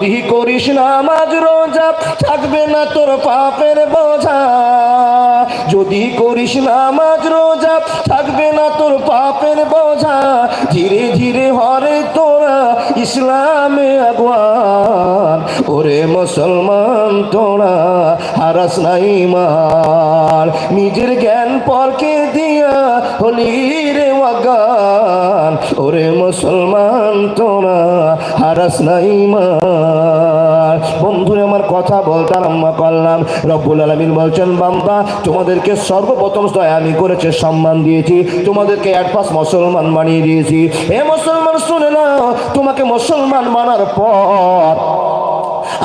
তুই করিস নামাজ রোজা, থাকবে না তোর পাপের বোঝা। যদি করিস নামাজ রোজা, থাকবে না তোর পাপের বোঝা। ধীরে ধীরে হরে তোরা ইসলামে আগুয়ান, ওরে মুসলমান তোরা হারাস নাই মার নিজের জ্ঞান পরকে দিয়া হলি রে ওয়াগান ওরে মুসলমান তোরা হারাস নাই বন্ধুরে, আমার কথা বলতে আরম্ভ করলাম। রব্বুল আলমিন বলছেন বাম্বা তোমাদেরকে সর্বপ্রথম দয়া আমি করেছে, সম্মান দিয়েছি। তোমাদেরকে অ্যাডভান্স মুসলমান বানিয়ে দিয়েছি। হে মুসলমান, শুনে না তোমাকে মুসলমান মানার পর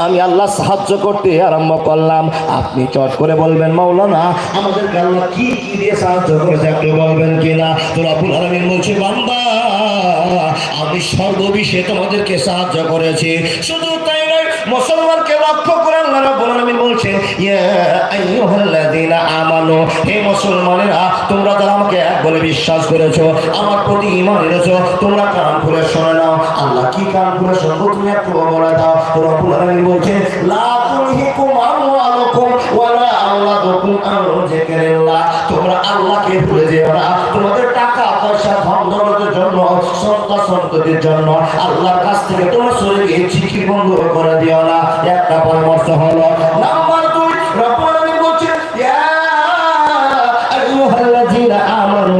আমি আল্লাহ সাহায্য করতে আরম্ভ করলাম। আপনি চট করে বলবেন, মাওলানা আল্লাহ কি কি দিয়ে সাহায্য করেছে, একটু বলবেন কিনা? তোরা পুনরামিন বলছে আমি সর্ববিষয়ে তোমাদেরকে সাহায্য করেছি। শুধু তাই নয়, মুসলমানকে লক্ষ্য করে আল্লাহ রাব্বুল আলামিন বলছেন আমানু, হে মুসলমানেরা, তোমরা যারা আমাকে এক বলে বিশ্বাস করেছ, আমার প্রতি ঈমান এনেছো, তোমরা কান খুলে শুনে নাও। আল্লাহ কি কান খুলে শুনব তুমি একটু বলে দাও। রব্বুল আলামিন বলছেন, লা তুলহিকুম তোমরা আল্লাহকে ভুলে যেও না তোমাদের টাকা পয়সা ধন দৌলতের জন্য সন্তান সন্ততির জন্য আল্লাহর কাছ থেকে তোমার শরীরকে চিকির বন্ধ করে দিও না। একটা পরামর্শ হলো, নাম্বার দুই, রব্বুল আলামিন বলছেন, ইয়া আইয়ুহাল্লাযীনা আমানু।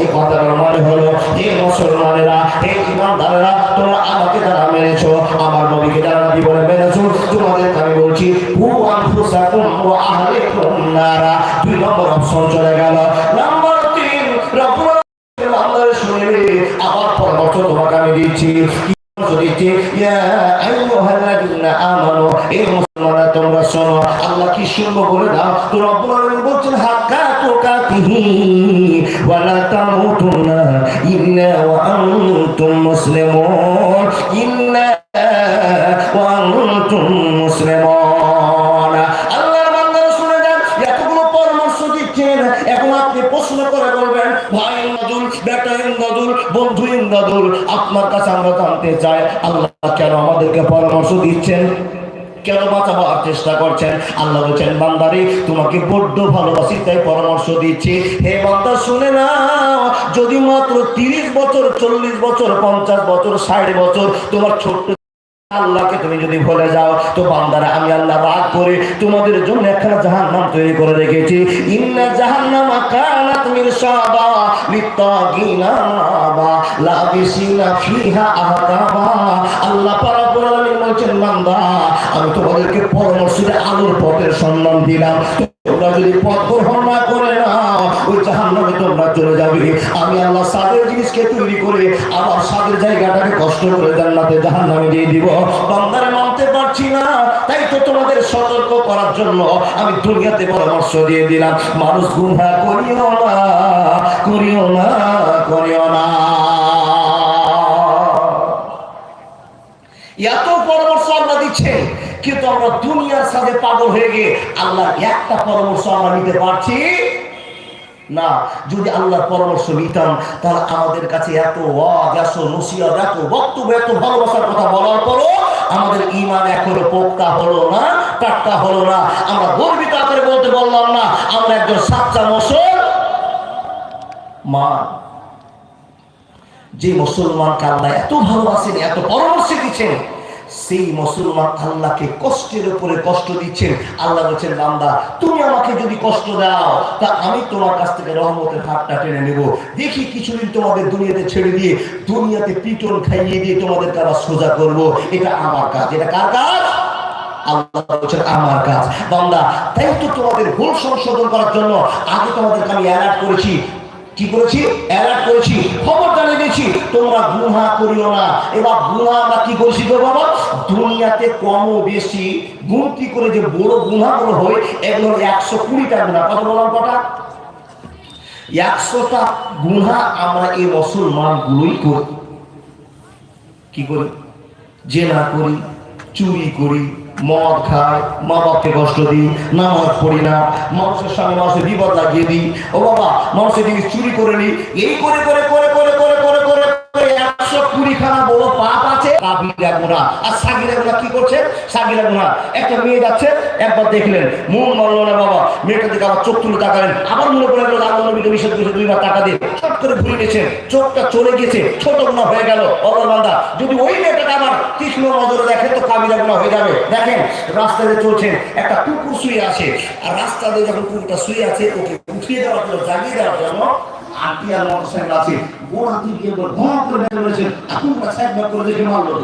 এই কথার মানে হলো, হে মুসলমানেরা, হে ইমানদারেরা তোমরা আমাকে যারা মেনেছো, আমার নবীকে জীবনে মেনেছো। আমি বলছি, হু আনফুসাকুম ওয়া আহলিকুম নারা। দুই নম্বর অপশন চলে গেল নাম্বার তিন রব্বুল আলামিন আমাদের শুনে আবার পরামর্শ তোমাকে আমি দিচ্ছি দিচ্ছি আইয়ুহাল্লাযীনা আমানু এই মুসলমানরা, তোমরা শোনো, আল্লাহ কি শুনব বলে দাও? তো রব্বুল আলামিন বলছেন হাক্কা তুকাতিহি ওয়া লা তামুতুনা ইল্লা ওয়া আনতুম মুসলিমুন ইল্লা ওয়া আনতুম মুসলিমুন। বেটা ইমদাদুল বন্ধু ইমদাদুল আপনার কাছে আমরা জানতে চাই, আল্লাহ কেন আমাদেরকে পরামর্শ দিচ্ছেন? কেন বাঁচাবার চেষ্টা করছেন? আল্লাহ বলছেন, বান্দারে, তোমাকে বড্ড ভালোবাসি, তাই পরামর্শ দিচ্ছি। হে বান্দা, শুনে না যদি মাত্র তিরিশ বছর, চল্লিশ বছর, পঞ্চাশ বছর, ষাট বছর তোমার ছোট্ট আল্লাহকে তুমি যদি ভুলে যাও, তো বান্দারা, আমি আল্লাহ রাগ করে তোমাদের জন্য একখানা জাহান্নাম তৈরি করে রেখেছি। ইন্না কানাত মাবা লাবিসিনা ফিহা আহকাবা আল্লাহ বলছেন, বান্দা, আমি তোমাদেরকে পরামর্শ আলোর পথের সম্মান দিলাম। তোমরা যদি পথ গ্রহণ না করে না ওই জাহান্নামে তোমরা চলে যাবে। আমি আল্লাহ সাদের জিনিসকে তৈরি করে সাদের জায়গাটাকে কষ্ট করে জান্নাতে জাহান্নামে দিয়ে দিব। বান্দারে মানতে পারছি না, তাই তো তোমাদের সতর্ক করার জন্য আমি পরামর্শ দিয়ে দিলাম। মানুষ করিও না করিও না করিও না। এত পরামর্শ আমরা দিচ্ছে, কিন্তু আমরা দুনিয়ার সাথে পাগল হয়ে গিয়ে আল্লাহর একটা পরামর্শ আমরা নিতে পারছি না, যদি আল্লাহর পরামর্শ নিতাম, তাহলে আমাদের কাছে এত ওয়াজ, এত বক্তব্য, এত ভালোবাসার কথা বলার পরও আমাদের ইমান এখনও পোক্তা হলো না, টাটকা হলো না। আমরা গর্বিত আকারে বলতে বললাম না, আমরা একজন সাচ্চা মুসল মা। যে মুসলমান আল্লাহ এত ভালোবাসেন, এত পরামর্শ দিচ্ছেন সেই মুসলমান আল্লাহকে কষ্টের উপরে কষ্ট দিচ্ছেন। আল্লাহ বলছেন, বান্দা, তুমি আমাকে যদি কষ্ট দাও, তা আমি তোমার কাছ থেকে রহমতের হাতটা টেনে নেব। দেখি কিছুদিন তোমাদের দুনিয়াতে ছেড়ে দিয়ে, দুনিয়াতে পিটন খাইয়ে দিয়ে তোমাদেরকে আবার সোজা করব। এটা আমার কাজ। এটা কার কাজ? আমার কাজ। বান্দা, তাই তো তোমাদের ভুল সংশোধন করার জন্য আগে তোমাদেরকে আমি অ্যালার্ট করেছি কি করেছি? অ্যালার্ট করেছি। খবর জানিয়ে দিয়েছি তোমরা গুহা করিও না। এবার গুহা আমরা কি করেছি তো বাবা? দুনিয়াতে কম বেশি গুনতি করে যে বড় গুহাগুলো হয় এগুলো একশো কুড়িটা গুণা। কত বললাম কটা? একশোটা গুহা আমরা এ এই মুসলমানগুলোই করি। কি করি? জেনা করি, চুরি করি মদ খাই, মা বাপকে কষ্ট দিই, নামাজ পড়ি না, মানুষের সামনে মানুষের বিপদ লাগিয়ে দিই। ও বাবা, মানুষের জিনিস চুরি করে নিই। এই করে করে করে করে করে করে করে করে একশো কুড়িখানা বড় পাপ আছে কাবিরা গুণা। আর সাগিরা গুণা কি করছে? সাগিরা গুণা। একটা মেয়ে যাচ্ছে, একবার দেখলেন, মন মানল না বাবা। মেয়েটা দিকে আবার চোখ তুলে তাকালেন। আবার মনে পড়ে গেল আল্লাহ নবীকে নিষেধ করেছে, দুইবার টাকা দিয়ে। চট করে ঘুরে গেছেন চোখটা চলে গেছে, ছোট গুণা হয়ে গেল অবরবান্দা যদি ওই মেয়েটাকে আবার তীক্ষ্ণ নজরে দেখে, তো কাবিরা গুণা হয়ে যাবে। দেখেন রাস্তাতে চলছেন একটা কুকুর শুয়ে আছে। আর রাস্তা দিয়ে যখন কুকুরটা শুয়ে আছে, ওকে উঠিয়ে দেওয়ার জন্য, জাগিয়ে দেওয়ার জন্য আর মোটরসাইকেল আছে গোড়া দিয়ে গিয়ে ঘন করে বের করেছেন এখন সাইড করে দেখে মারলো